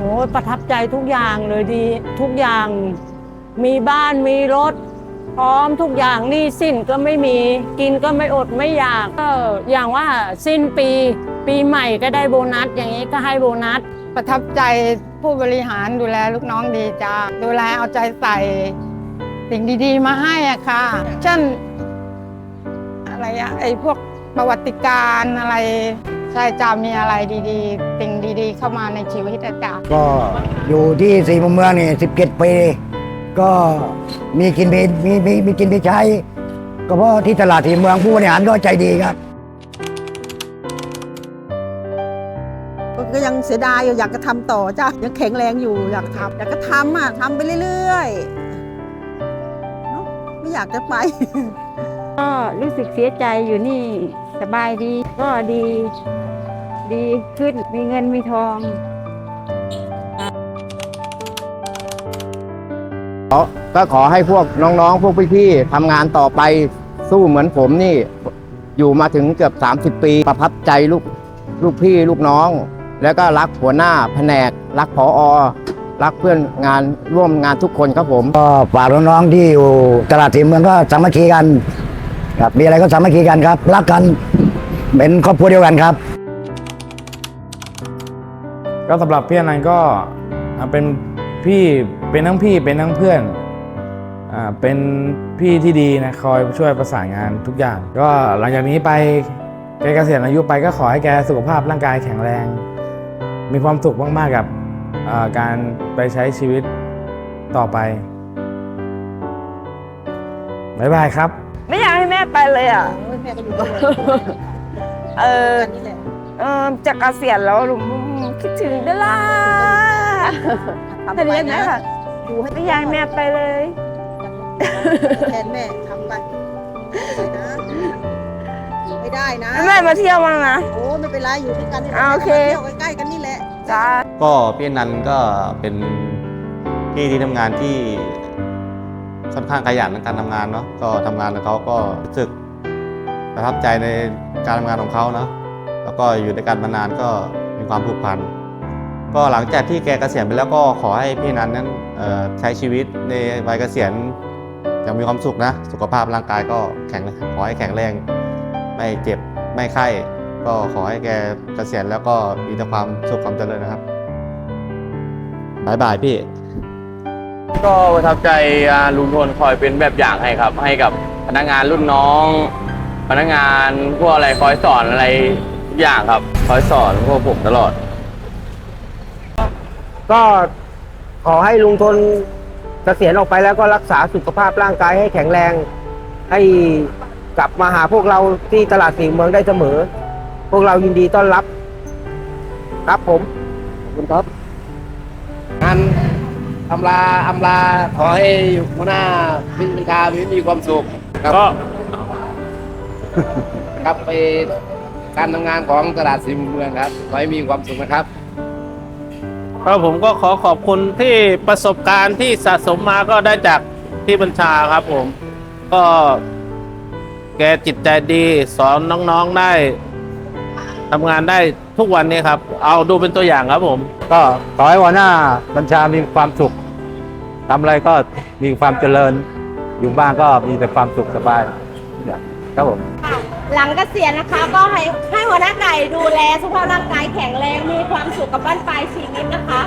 โอ้ยประทับใจทุกอย่างเลยดี ทุกอย่างมีบ้านมีรถ พร้อมทุกอย่างหนี่สิ้นก็ไม่มีกินก็ไม่อดไม่อยากก็อย่างว่าสิ้นปี ปีใหม่ก็ได้โบนัส อย่างนี้ก็ให้โบนัส ประทับใจผู้บริหารดูแลลูกน้องดีจ้าดูแลเอาใจใส่ สิ่งดีๆ มาให้อะค่ะ เช่น อะไรอะไอพวกประวัติการอะไร ใช่จ้ามีอะไรดีๆสิ่งดีๆ เข้ามาในชีวิตอะจ้าก็อยู่ที่สี่มุมเมืองนี่สิบเจ็ดปี ก็มีกินมีมีมีมีกินมีใช้ ก็เพราะที่ตลาดสี่เมืองผู้บริหารก็ใจดีครับ ก็ยังเสียดายอยู่อยากจะทำต่อจ้ะยังแข็งแรงอยู่อยากทำอยากจะทำอะทำไปเรื่อยๆเนอะไม่อยากจะไป ก็รู้สึกเสียใจอยู่นี่ สบายดี ก็ดี ดีขึ้น มีเงินมีทองก็ขอให้พวกน้องๆ พวกพี่ๆทำงานต่อไปสู้เหมือนผมนี่ อยู่มาถึงเกือบ 30 ปี ประทับใจลูกลูกพี่ลูกน้อง แล้วก็รักหัวหน้าแผนก รักผออรักเพื่อนงานร่วมงานทุกคนครับผม ก็ฝากน้องๆที่อยู่ตลาดสี่เมืองก็สามัคคีกันครับมีอะไรก็สามัคคีกันครับ รักกัน เป็นครอบครัวเดียวกันครับ ก็สำหรับพี่อนันต์ก็อ่าเป็นพี่เป็นทั้งพี่เป็นทั้งเพื่อนอ่าเป็นพี่ที่ดีนะคอยช่วยประสานงานทุกอย่าง ก็หลังจากนี้ไปแกเกษียณอายุไปก็ขอให้แกสุขภาพร่างกายแข็งแรง มีความสุขมากๆกับอ่าการไปใช้ชีวิตต่อไปบ๊ายบายครับ ไม่อยากให้แม่ไปเลยอะ แม่ก็อยู่ด้วย เออกันนี่แหละเออจะเกษียณแล้วหนูคิดถึงเด้อล่ะทำแต่ไปเรียนนะนะค่ะดูให้ไม่อยากให้แม่ไปเลย แทนแม่ทำไปนะไม่ได้นะแม่มาเที่ยวบ้างนะ โอ้ไม่เป็นไรอยู่ด้วยกันนี่แหละอ่าโอเคเที่ยวใกล้ๆกันนี่แหละ จ้าก็พี่อนันต์ก็เป็นพี่ที่ทำงานที่ค่อนข้างขยันในการทำงานเนาะก็ทำงานกับเขาก็รู้สึก ประทับใจในการทำงานของเขาเนาะแล้วก็อยู่ด้วยกันมานานก็มีความผูกพันก็หลังจากที่แกเกษียณไปแล้วก็ขอให้พี่นันนั้นใช้ชีวิตในวัยเกษียณอย่างมีความสุขนะ สุขภาพร่างกายก็แข็งขอให้แข็งแรง ไม่เจ็บไม่ไข้ ก็ขอให้แกเกษียณแล้วก็มีแต่ความสุขความเจริญนะครับบายบายพี่ ก็ประทับใจลุงทนคอยเป็นแบบอย่างให้ครับ ให้กับพนักงานรุ่นน้อง พนักงานพวกอะไรคอยสอนอะไรทุกอย่างครับ คอยสอนพวกผมตลอด ก็ขอให้ลุงทนเกษียณออกไปแล้วก็รักษาสุขภาพร่างกายให้แข็งแรง ให้กลับมาหาพวกเราที่ตลาดสีเมืองได้เสมอ พวกเรายินดีต้อนรับ ครับผมขอบคุณครับงานอำลาอำลาขอให้หัวหน้าพิมพ์คามีมีความสุขก็ ครับไปการทำงานของตลาดสีเมืองครับขอให้มีความสุขนะครับก็ผมก็ขอขอบคุณที่ประสบการณ์ที่สะสมมาก็ได้จากที่บัญชาครับผม ก็แกจิตใจดีสอนน้องๆได้ทำงานได้ทุกวันนี้ครับ เอาดูเป็นตัวอย่างครับผม ก็ขอให้หัวหน้าบัญชามีความสุขทำอะไรก็มีความเจริญ อยู่บ้านก็มีแต่ความสุขสบาย ครับผม หลังเกษียณนะคะก็ให้ให้หัวหน้าไก่ดูแลสุขภาพร่างกายแข็งแรงมีความสุขกับบ้านปลายชีวิตนะคะ